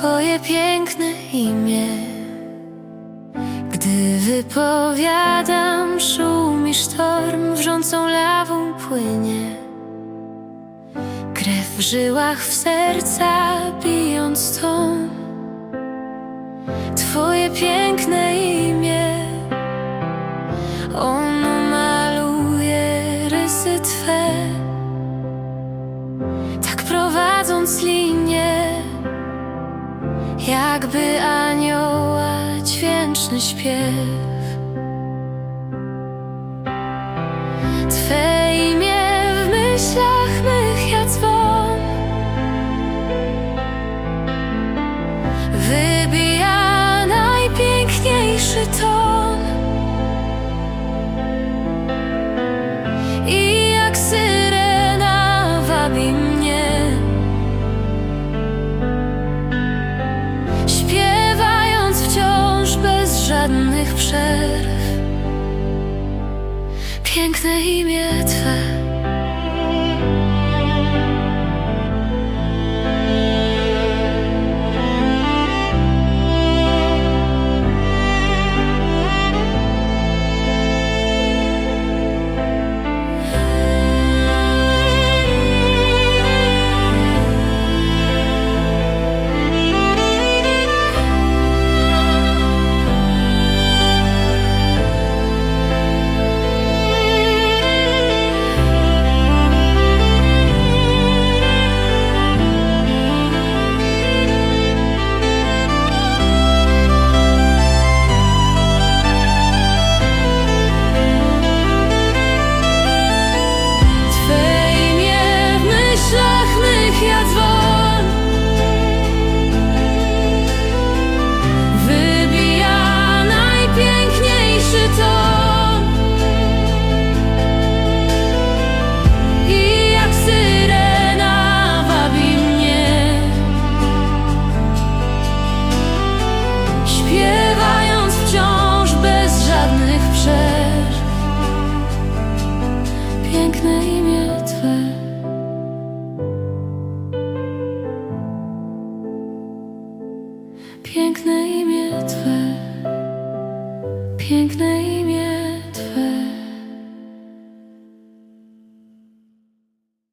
Twoje piękne imię. Gdy wypowiadam, szumi sztorm, wrzącą lawą płynie. Krew w żyłach, w serca bijąc ton. Twoje piękne imię, ono maluje rysy Twe. Jakby anioła dźwięczny śpiew. Żadnych przerw. Piękne imię Twe Piękne imię Twe. Piękne imię